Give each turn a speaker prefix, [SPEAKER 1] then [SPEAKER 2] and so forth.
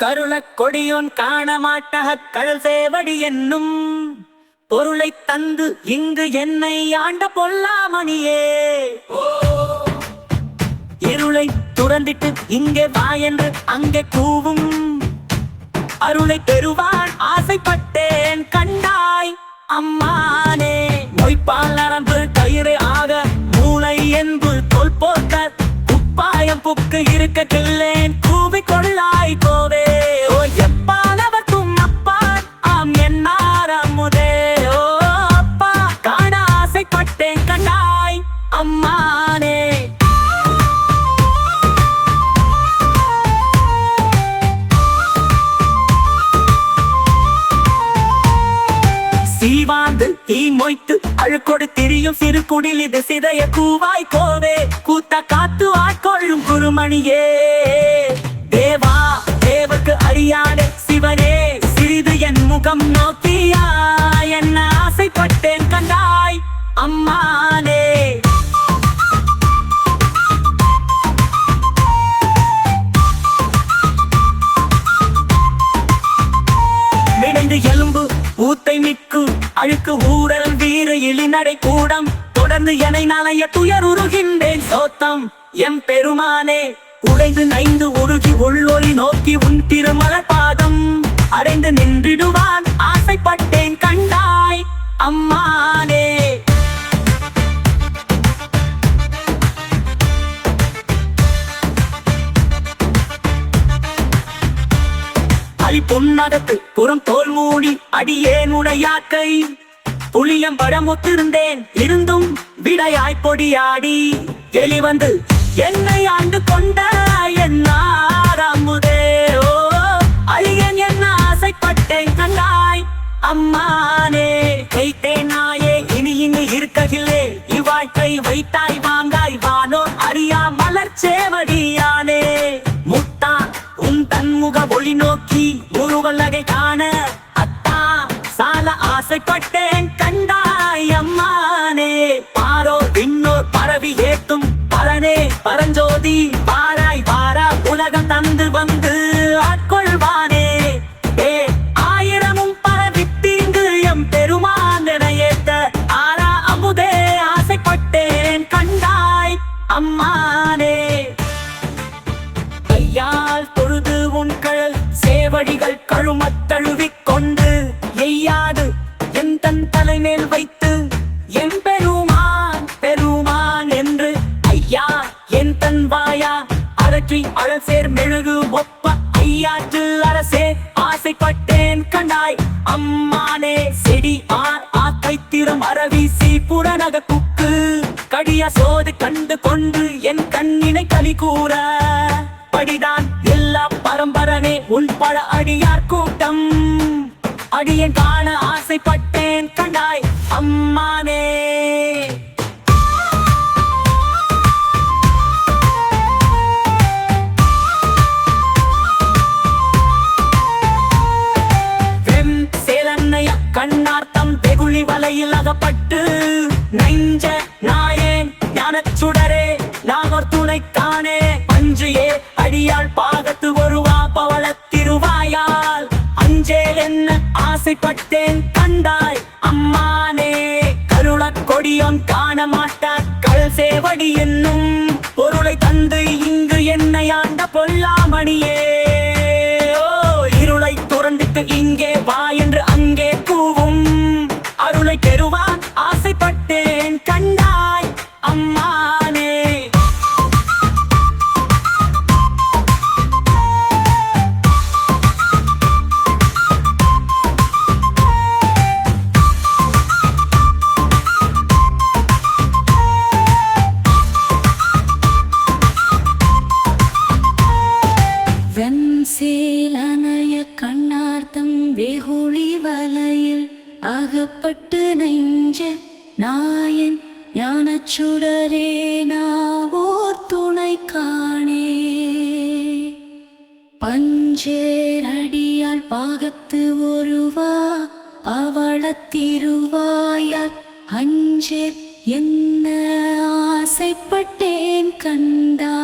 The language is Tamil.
[SPEAKER 1] கருள கொடியோன் காணமாட்டக கழல் சேவடி என்னும் பொருளை தந்து இங்கு என்னை ஆண்ட பொல்லாமணியே. இருளை துறந்திட்டு இங்கே வா என்று அங்கே கூவும். அருளை பெறுவான் ஆசைப்பட்டேன் கண்டாய் அம்மானே. மொய்ப்பால் நரம்பு கயிறு ஆக மூளை என்பு தோல் குப்பாயம் புக்கு இருக்க கில்லேன் கூவி கொள்ளாய் கோவே. அம்மானே. சீவாந்து தீ மொய்த்து அழுக்கோடு திரியும் சிறு குடில் இது சிதைய கூவாய் கோவே. கூத்த காத்து ஆட்கொள்ளும் குருமணியே. தேவா தேவக்கு அறியாத சிவனே. சிறிது என் முகம் நோக்கியா. இழிநடை கூடம். தொடர்ந்து என நலைய துயர் உருகின்றேன். சோத்தம் எம் பெருமானே உடைந்து நைந்து உருகி உள்ளொலி நோக்கி உன் திருமலர் பாதம். அடைந்து நின்றிடுவான் ஆசைப்பட்டேன் கண்டாய் அம்மானே. அலி பொன்னகத்து புறம் தோல் மூடி அடியேன் உடையாக்கை. புளியம் படம் ஒத்திருந்தேன் இருந்தும் விடையாய் பொடியாடி. வெளிவந்து என்னை ஆண்டு கொண்ட என்னாரமுதே ஓ அழியன் என்ன ஆசைப்பட்டேன் கண்டாய். அம்மானே கைத்தேன் நாயே இனி இனி இருக்ககிலே இவ்வாழ்க்கை வைத்தாய் வாங்காய் வானோர் அறியா மலர் சேவடியானே. முத்தா உன் தன்முக ஒளி நோக்கி முருவல்லகை காண அத்தா சால ஆசைப்பட்டேன் வந்து வந்து அரற்றி அழசேர் மெழுகு ஒப்ப ஐயாற்று அரசே. ஆசைப்பட்டேன் கண்டாய் அம்மானே செடி ஆர் ஆக்கைத்திரம் திறம் புறநக குக்கு. கடிய சோது கண்டு கொண்டு என் கண்ணினை களி கூற. படிதான் எல்லா பரம்பரனே உள் பழ அடியார் கூட்டம். அடியன் காண ஆசைப்பட்ட வலையில் அகப்பட்டு நெஞ்ச நாயேன் ஞான சுடரே நாகர் துணை காணே பஞ்சுயே அடியாள் பாகத்து வருவா பவள திருவாயால் அஞ்சேல் என்ன ஆசைப்பட்டேன் கண்டாய் அம்மானே. கருளக் கொடியோன் காண மாட்டார் கல் சேவடி என்னும் பொருளை தந்து இங்கு என்னை ஆண்ட பொல்லாமணியே. இருளை துறந்துட்டு இங்கே வா
[SPEAKER 2] வெகுளி வலையில் அகப்பட்டு நெஞ்ச நாயன் ஞான சுடரே நாவோர் துணை காணே. பஞ்சேரடியால் பாகத்து ஒருவா அவளத்திருவாயால் அஞ்சே என்ன ஆசைப்பட்டேன் கண்டா.